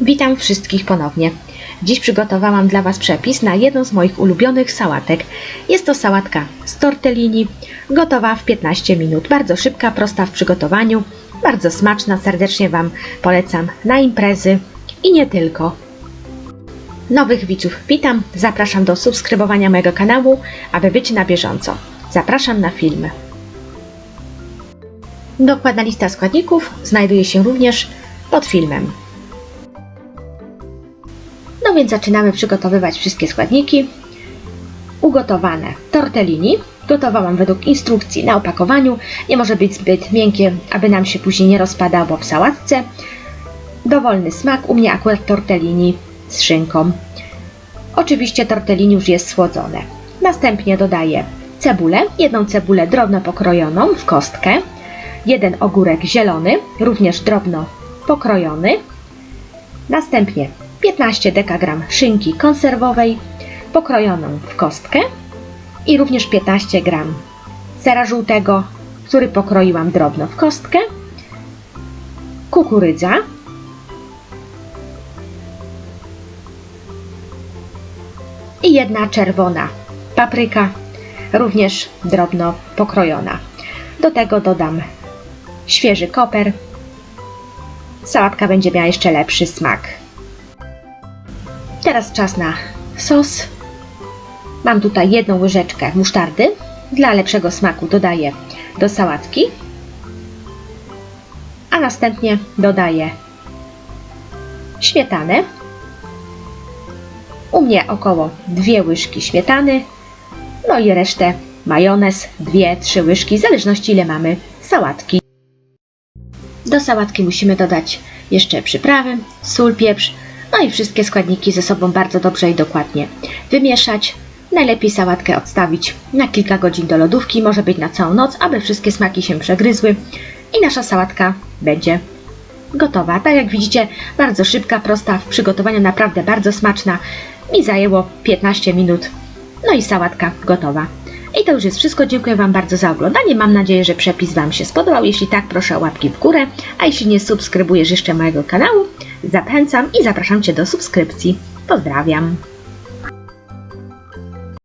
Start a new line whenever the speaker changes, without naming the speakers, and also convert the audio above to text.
Witam wszystkich ponownie. Dziś przygotowałam dla Was przepis na jedną z moich ulubionych sałatek. Jest to sałatka z tortellini, gotowa w 15 minut. Bardzo szybka, prosta w przygotowaniu, bardzo smaczna. Serdecznie Wam polecam na imprezy i nie tylko. Nowych widzów witam, zapraszam do subskrybowania mojego kanału, aby być na bieżąco. Zapraszam na filmy. Dokładna lista składników znajduje się również pod filmem. No więc zaczynamy przygotowywać wszystkie składniki. Ugotowane tortellini. Gotowałam według instrukcji na opakowaniu. Nie może być zbyt miękkie, aby nam się później nie rozpadało w sałatce. Dowolny smak, u mnie akurat tortellini z szynką. Oczywiście tortellini już jest słodzone. Następnie dodaję cebulę, jedną cebulę drobno pokrojoną w kostkę, jeden ogórek zielony, również drobno pokrojony, następnie 15 dekagram szynki konserwowej pokrojoną w kostkę i również 15 gram sera żółtego, który pokroiłam drobno w kostkę, kukurydza, i jedna czerwona papryka, również drobno pokrojona. Do tego dodam świeży koper. Sałatka będzie miała jeszcze lepszy smak. Teraz czas na sos. Mam tutaj jedną łyżeczkę musztardy. Dla lepszego smaku dodaję do sałatki. A następnie dodaję śmietanę. U mnie około dwie łyżki śmietany. No i resztę majonez, dwie, trzy łyżki, w zależności ile mamy sałatki. Do sałatki musimy dodać jeszcze przyprawy, sól, pieprz, i wszystkie składniki ze sobą bardzo dobrze i dokładnie wymieszać. Najlepiej sałatkę odstawić na kilka godzin do lodówki, może być na całą noc, aby wszystkie smaki się przegryzły i nasza sałatka będzie gotowa. Tak jak widzicie, bardzo szybka, prosta w przygotowaniu, naprawdę bardzo smaczna. Mi zajęło 15 minut. No i sałatka gotowa. I to już jest wszystko. Dziękuję Wam bardzo za oglądanie. Mam nadzieję, że przepis Wam się spodobał. Jeśli tak, proszę o łapki w górę. A jeśli nie subskrybujesz jeszcze mojego kanału, zachęcam i zapraszam Cię do subskrypcji. Pozdrawiam.